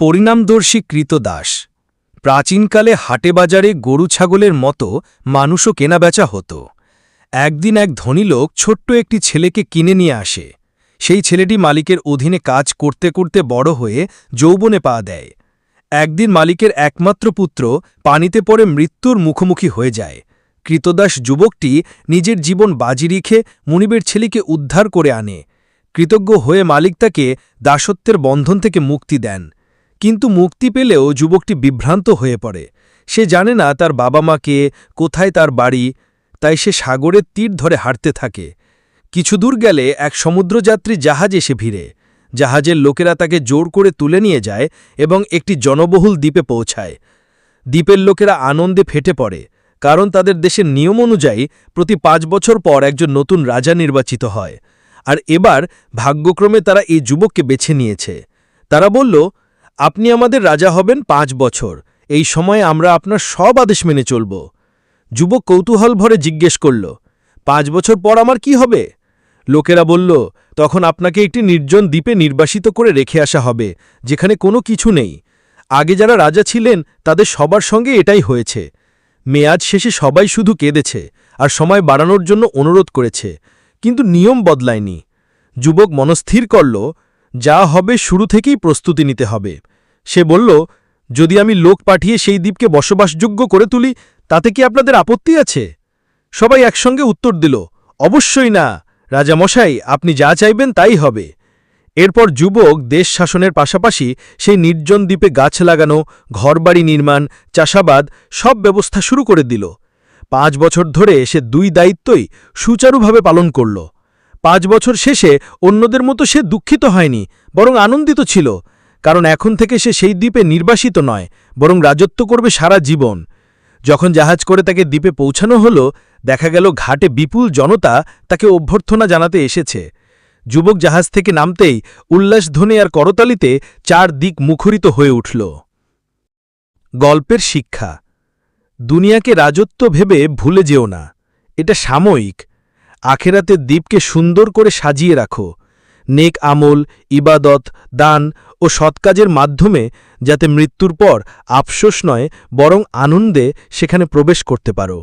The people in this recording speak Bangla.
পরিণামদর্শী কৃতদাস প্রাচীনকালে হাটে বাজারে গরু ছাগলের মতো মানুষও কেনাবেচা হতো। একদিন এক ধনী লোক ছোট্ট একটি ছেলেকে কিনে নিয়ে আসে। সেই ছেলেটি মালিকের অধীনে কাজ করতে করতে বড় হয়ে যৌবনে পা দেয়। একদিন মালিকের একমাত্র পুত্র পানিতে পড়ে মৃত্যুর মুখোমুখি হয়ে যায়। কৃতদাস যুবকটি নিজের জীবন বাজি রেখে মুনিবের ছেলেকে উদ্ধার করে আনে। কৃতজ্ঞ হয়ে মালিক তাকে দাসত্বের বন্ধন থেকে মুক্তি দেন। কিন্তু মুক্তি পেলেও যুবকটি বিভ্রান্ত হয়ে পড়ে। সে জানে না তার বাবা মাকে কোথায় তার বাড়ি, তাই সে সাগরের তীর ধরে হাঁটতে থাকে। কিছু দূর গেলে এক সমুদ্রযাত্রী জাহাজ এসে ভিড়ে। জাহাজের লোকেরা তাকে জোর করে তুলে নিয়ে যায় এবং একটি জনবহুল দ্বীপে পৌঁছায়। দ্বীপের লোকেরা আনন্দে ফেটে পড়ে, কারণ তাদের দেশের নিয়ম অনুযায়ী প্রতি পাঁচ বছর পর একজন নতুন রাজা নির্বাচিত হয়। আর এবার ভাগ্যক্রমে তারা এই যুবককে বেছে নিয়েছে। তারা বলল আপনি আমাদের রাজা হবেন পাঁচ বছর। এই সময়ে আমরা আপনার সব আদেশ মেনে চলব। যুবক কৌতূহল ভরে জিজ্ঞেস করল, পাঁচ বছর পর আমার কি হবে? লোকেরা বলল, তখন আপনাকে একটি নির্জন দ্বীপে নির্বাসিত করে রেখে আসা হবে, যেখানে কোনো কিছু নেই। আগে যারা রাজা ছিলেন, তাদের সবার সঙ্গে এটাই হয়েছে। মেয়াদ শেষে সবাই শুধু কেঁদেছে, আর সময় বাড়ানোর জন্য অনুরোধ করেছে, কিন্তু নিয়ম বদলায়নি। যুবক মনস্থির করল, যা হবে শুরু থেকেই প্রস্তুতি নিতে হবে। সে বলল, যদি আমি লোক পাঠিয়ে সেই দ্বীপকে বসবাসযোগ্য করে তুলি, তাতে কি আপনাদের আপত্তি আছে? সবাই একসঙ্গে উত্তর দিল, অবশ্যই না। রাজামশাই আপনি যা চাইবেন তাই হবে। এরপর যুবক দেশ শাসনের পাশাপাশি সেই নির্জন দ্বীপে গাছ লাগানো, ঘরবাড়ি নির্মাণ, চাষাবাদ সব ব্যবস্থা শুরু করে দিল। পাঁচ বছর ধরে সে দুই দায়িত্বই সুচারুভাবে পালন করল। পাঁচ বছর শেষে অন্যদের মতো সে দুঃখিত হয়নি, বরং আনন্দিত ছিল। কারণ এখন থেকে সে সেই দ্বীপে নির্বাসিত নয়, বরং রাজত্ব করবে সারা জীবন। যখন জাহাজ করে তাকে দ্বীপে পৌঁছানো হল, দেখা গেল ঘাটে বিপুল জনতা তাকে অভ্যর্থনা জানাতে এসেছে। যুবক জাহাজ থেকে নামতেই উল্লাসধ্বনি আর করতালিতে চার দিক মুখরিত হয়ে উঠল। গল্পের শিক্ষা। দুনিয়াকে রাজত্ব ভেবে ভুলে যেও না। এটা সাময়িক। আখেরাতের দ্বীপকে সুন্দর করে সাজিয়ে রাখো। নেক আমল, ইবাদত, দান ও সৎকাজের মাধ্যমে যাতে মৃত্যুর পর আফসোস নয়, বরং আনন্দে সেখানে প্রবেশ করতে পারো।